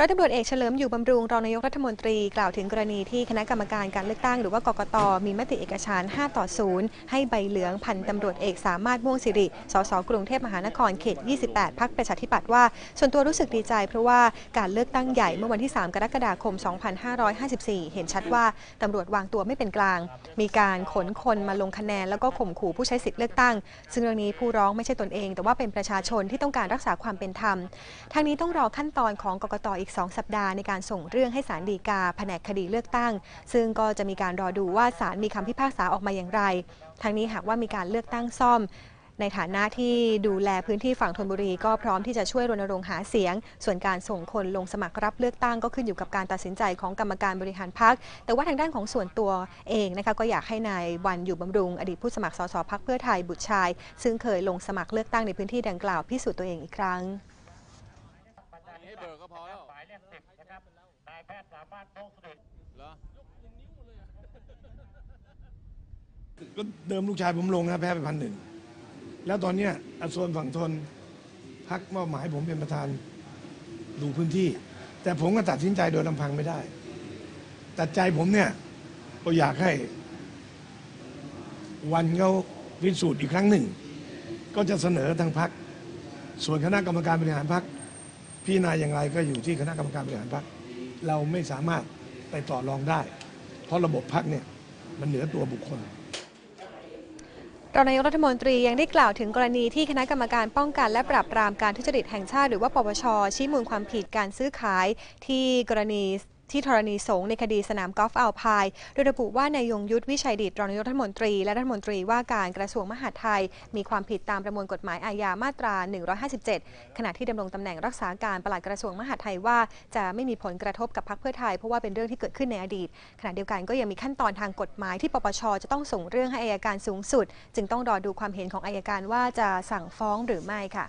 ร้อยตำรวจเอกเฉลิมอยู่บำรุงรองนายกรัฐมนตรีกล่าวถึงกรณีที่คณะกรรมการการเลือกตั้งหรือว่ากกตมีมติเอกฉันท์5ต่อ 0 ให้ใบเหลืองพันตำรวจเอกสามารถม่วงสิริ สสกรุงเทพมหานครเขต 28 พักประชาธิปัตย์ว่า ส่วนตัวรู้สึกดีใจเพราะว่าการเลือกตั้งใหญ่เมื่อวันที่ 3 กรกฎาคม 2554 เห็นชัดว่าตำรวจวางตัวไม่เป็นกลาง มีการขนคนมาลงคะแนนแล้วก็ข่มขู่ผู้ใช้สิทธิ์เลือกตั้ง ซึ่งเรื่องนี้ผู้ร้องไม่ใช่ตนเอง แต่ว่าเป็นประชาชนที่ต้องการรักษาความเป็นธรรมทางนี้ต้องรอขั้นตอนของกกตอีก2 สัปดาห์ในการส่งเรื่องให้ศาลฎีกา แผนกคดีเลือกตั้ง ซึ่งก็จะมีการรอดูว่าศาลมีคำพิพากษาออกมาอย่างไร ทางนี้หากว่ามีการเลือกตั้งซ่อม ในฐานะที่ดูแลพื้นที่ฝั่งธนบุรีก็พร้อมที่จะช่วยรณรงค์หาเสียง ส่วนการส่งคนลงสมัครรับเลือกตั้งก็ขึ้นอยู่กับการตัดสินใจของกรรมการบริหารพัก แต่ว่าทางด้านของส่วนตัวเองนะคะก็อยากให้นายวันอยู่บำรุง อดีตผู้สมัครสสพักเพื่อไทยบุตรชาย ซึ่งเคยลงสมัครเลือกตั้งในพื้นที่ดังกล่าวพิสูจน์ตัวเองอีกครั้ง ให้เบอร์ก็พอแล้ว เลขสิบนะครับนายแพทย์สามารถโมกสุริเหรอ ก็เดิมลูกชายผมลงนะแพ้ไปพันหนึ่งแล้วตอนเนี้ยอาส่วนฝั่งทนพักมอบหมายผมเป็นประธานดูพื้นที่ แต่ผมก็ตัดสินใจโดยลำพังไม่ได้แต่ใจผมเนี่ยก็อยากให้ วันเขาพิสูจน์อีกครั้งหนึ่ง ก็จะเสนอทางพักส่วนคณะกรรมการบริหารพัก พิจารณาอย่างไรก็อยู่ที่คณะกรรมการบริหารพักเราไม่สามารถไปต่อรองได้ เพราะระบบพักเนี่ยมันเหนือตัวบุคคลรองนายกรัฐมนตรียังได้กล่าวถึงกรณีที่คณะกรรมการป้องกันและปราบปรามการทุจริตแห่งชาติ หรือว่าปปชชี้มูลความผิดการซื้อขายที่กรณี ที่ธรณีสงในคดีสนามกอล์ฟอัลพาย โดยระบุว่านายยงยุทธวิชัยดิตรองนายกรัฐมนตรี และรัฐมนตรีว่าการกระทรวงมหาดไทย มีความผิดตามประมวลกฎหมายอาญามาตรา 157 ขณะที่ดำรงตำแหน่งรักษาการปลัดกระทรวงมหาดไทยว่าจะไม่มีผลกระทบกับพรรคเพื่อไทย เพราะว่าเป็นเรื่องที่เกิดขึ้นในอดีต ขณะเดียวกันก็ยังมีขั้นตอนทางกฎหมายที่ปปชจะต้องส่งเรื่องให้อายการสูงสุด จึงต้องรอดูความเห็นของอายการว่าจะสั่งฟ้องหรือไม่ค่ะ